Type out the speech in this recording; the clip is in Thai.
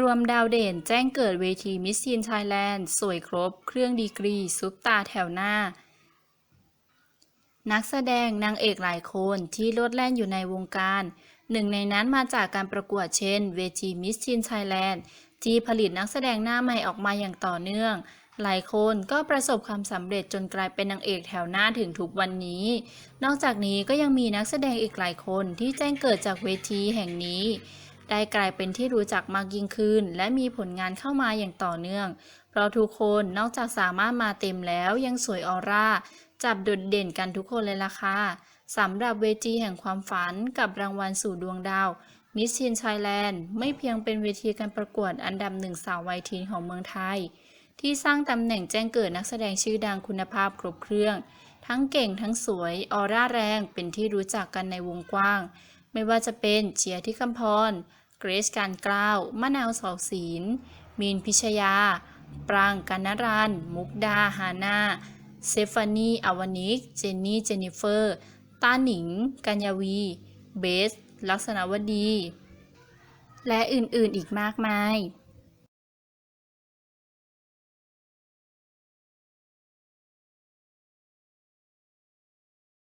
รวมดาวเด่นแจ้งเกิดเวทีมิส s ีนไทยแลนด์ สวยครบ เครื่องดีกรี ซุปตาแถวหน้า นักแสดงนางเอกหลายคนที่โลดแล่นอยู่ในวงการ หนึ่งในนั้นมาจากการประกวดเช่น เวทีมิส s ีนไทยแลนด์ ที่ผลิตนักแสดงหน้าใหม่ออกมาอย่างต่อเนื่อง หลายคนก็ประสบความสำเร็จจนกลายเป็นนางเอกแถวหน้าถึงทุกวันนี้ นอกจากนี้ก็ยังมีนักแสดงอีกหลายคนที่แจ้งเกิดจากเวทีแห่งนี้ ได้กลายเป็นที่รู้จักมากยิ่งขึ้น และมีผลงานเข้ามาอย่างต่อเนื่อง เพราะทุกคนนอกจากสามารถมาเต็มแล้วยังสวยออร่า จับโดดเด่นกันทุกคนเลยล่ะค่ะสำหรับเวทีแห่งความฝันกับรางวัลสู่ดวงดาวมิส s ินไทยแลนด์ไม่เพียงเป็นเวทีการประกวดอันดับหนึ่งสาววัยทีนของเมืองไทย ที่สร้างตำแหน่งแจ้งเกิดนักแสดงชื่อดังคุณภาพครบเครื่อง ทั้งเก่งทั้งสวย ออร่าแรงเป็นที่รู้จักกันในวงกว้าง ไม่ว่าจะเป็นเชียร์ที่คำพร เกรซการกล้าว มะนาวเสาศีล มีนพิชยา ปรางกานรันมุกดา ฮานาเซฟานีอวานิก เจนนี่ เจนิเฟอร์ ต้าหนิง กัญญาวี เบส ลักษณวดี และอื่นๆอีกมากมาย